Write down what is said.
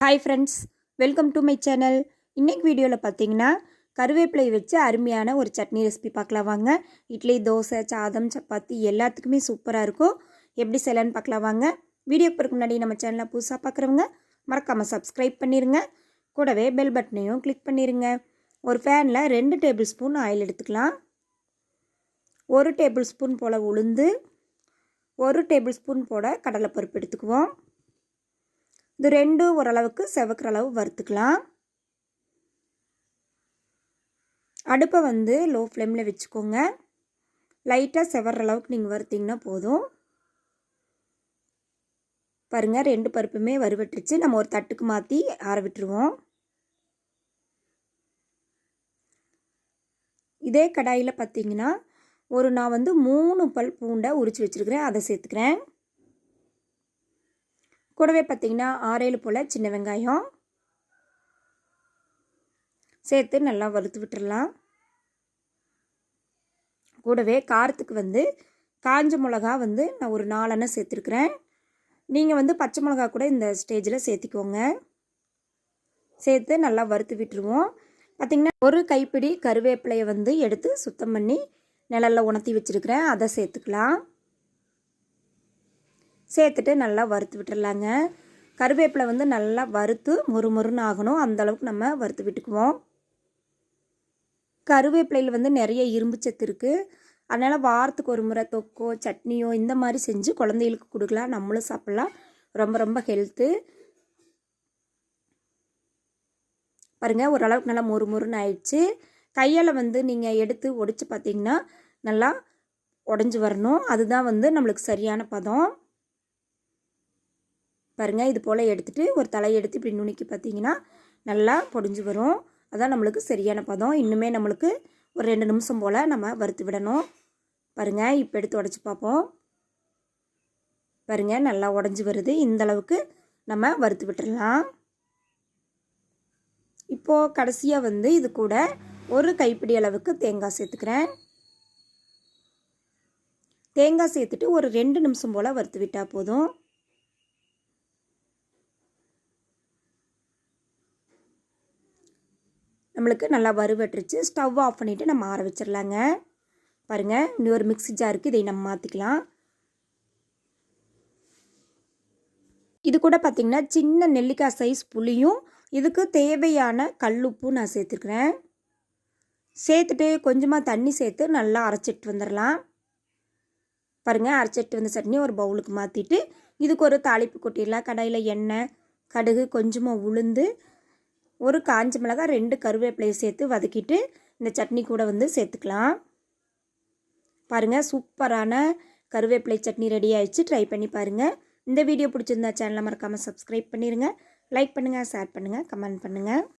Hi friends welcome to my channel இன்றைக்கு வீடியோவில் பார்த்தீங்கன்னா கருவேப்பிலை வச்சு அருமையான ஒரு சட்னி ரெசிபி பார்க்கலாம் வாங்க. இட்லி தோசை சாதம் சப்பாத்தி எல்லாத்துக்குமே சூப்பராக இருக்கும். எப்படி செய்யலான்னு பார்க்கலாம் வாங்க. வீடியோ போகிறதுக்கு முன்னாடி நம்ம சேனலை புதுசாக பார்க்குறவங்க மறக்காமல் சப்ஸ்கிரைப் பண்ணிடுங்க கூடவே பெல் பட்டனையும் கிளிக் பண்ணிடுங்க ஒரு ஃபேனில் ரெண்டு டேபிள் ஸ்பூன் ஆயில் எடுத்துக்கலாம். ஒரு டேபிள் ஸ்பூன் போல் உளுந்து ஒரு டேபிள் ஸ்பூன் போட கடலைப்பருப்பு எடுத்துக்குவோம். இது ரெண்டும் ஓரளவுக்கு செவக்கிற அளவு வறுத்துக்கலாம். அடுப்பை வந்து லோ ஃப்ளேமில் வச்சுக்கோங்க லைட்டாக செவர்ற அளவுக்கு நீங்கள் வறுத்திங்கன்னா போதும். பாருங்கள் ரெண்டு பருப்புமே வறுவட்டுருச்சு நம்ம ஒரு தட்டுக்கு மாற்றி ஆற விட்டுருவோம். இதே கடாயில் பார்த்தீங்கன்னா ஒரு நான் வந்து மூணு பல் பூண்டை உரித்து வச்சுருக்கிறேன். அதை சேர்த்துக்கிறேன். கூடவே பார்த்திங்கன்னா ஆறேழு போல் சின்ன வெங்காயம். சேர்த்து நல்லா வறுத்து விட்டுடலாம் கூடவே காரத்துக்கு வந்து காஞ்ச மிளகா வந்து நான் ஒரு நாலெண்ணெய் சேர்த்துருக்குறேன். நீங்கள் வந்து பச்சை மிளகா கூட இந்த ஸ்டேஜில் சேர்த்திக்கோங்க. சேர்த்து நல்லா வறுத்து விட்டுருவோம். பார்த்திங்கன்னா ஒரு கைப்பிடி கருவேப்பிலையை வந்து எடுத்து சுத்தம் பண்ணி நிழலில் உணர்த்தி வச்சுருக்கிறேன். அதை சேர்த்துக்கலாம். சேர்த்துட்டு நல்லா வறுத்து விட்டுடலாங்க கருவேப்பிலை வந்து நல்லா வறுத்து மொறு மொறுன்னு ஆகணும் அந்தளவுக்கு நம்ம வறுத்து விட்டுக்குவோம். கருவேப்பிலையில் வந்து நிறைய இரும்பு சத்து இருக்குது அதனால் வாரத்துக்கு ஒரு முறை தொக்கோ சட்னியோ இந்த மாதிரி செஞ்சு குழந்தைகளுக்கு கொடுக்கலாம். நம்மளும் சாப்பிட்லாம். ரொம்ப ரொம்ப ஹெல்த்து பாருங்கள் ஓரளவுக்கு நல்லா மொறு மொறுன்னு ஆயிடுச்சு. கையால் வந்து நீங்கள் எடுத்து ஒடிச்சு பார்த்தீங்கன்னா நல்லா உடஞ்சி வரணும். அதுதான் வந்து நம்மளுக்கு சரியான பதம். பாருங்கள் இது போல் எடுத்துகிட்டு ஒரு தலையை எடுத்து இப்படி நுணுக்கி பார்த்தீங்கன்னா நல்லா பொடிஞ்சு வரும். அதான் நம்மளுக்கு சரியான பதம். இன்னுமே நம்மளுக்கு ஒரு ரெண்டு நிமிஷம் போல் நம்ம வறுத்து விடணும். பாருங்கள் இப்போ எடுத்து உடச்சி பார்ப்போம். பாருங்கள் நல்லா உடஞ்சி வருது. இந்த அளவுக்கு நம்ம வறுத்து விட்டுடலாம். இப்போது கடைசியாக வந்து இது கூட ஒரு கைப்பிடி அளவுக்கு தேங்காய் சேர்த்துக்கிறேன். தேங்காய் சேர்த்துட்டு ஒரு ரெண்டு நிமிஷம் போல் வறுத்து விட்டால் போதும். நம்மளுக்கு நல்லா வறுவட்டுருச்சு. ஸ்டவ் ஆஃப் பண்ணிவிட்டு நம்ம ஆற வச்சிடலாங்க பாருங்கள் இன்னும் ஒரு மிக்ஸி ஜாருக்கு இதை நம்ம மாற்றிக்கலாம் இது கூட பார்த்திங்கன்னா சின்ன நெல்லிக்காய் சைஸ் புளியும் இதுக்கு தேவையான கல்லுப்பும் நான் சேர்த்துருக்குறேன். சேர்த்துட்டு கொஞ்சமாக தண்ணி சேர்த்து நல்லா அரைச்சிட்டு வந்துடலாம் பாருங்கள் அரைச்சிட்டு வந்த சட்னி ஒரு பவுலுக்கு மாற்றிட்டு இதுக்கு ஒரு தாளிப்பு கொட்டிடலாம். கடையில் எண்ணெய் கடுகு கொஞ்சமாக உளுந்து ஒரு காஞ்ச மிளகாய் ரெண்டு கருவேப்பிலையை சேர்த்து வதக்கிட்டு இந்த சட்னி கூட வந்து சேர்த்துக்கலாம். பாருங்கள் சூப்பரான கருவேப்பிலை சட்னி ரெடி ஆயிடுச்சு. ட்ரை பண்ணி பாருங்கள் இந்த வீடியோ பிடிச்சிருந்தா சேனலை மறக்காமல் சப்ஸ்கிரைப் பண்ணிடுங்க லைக் பண்ணுங்கள் ஷேர் பண்ணுங்கள் கமெண்ட் பண்ணுங்கள்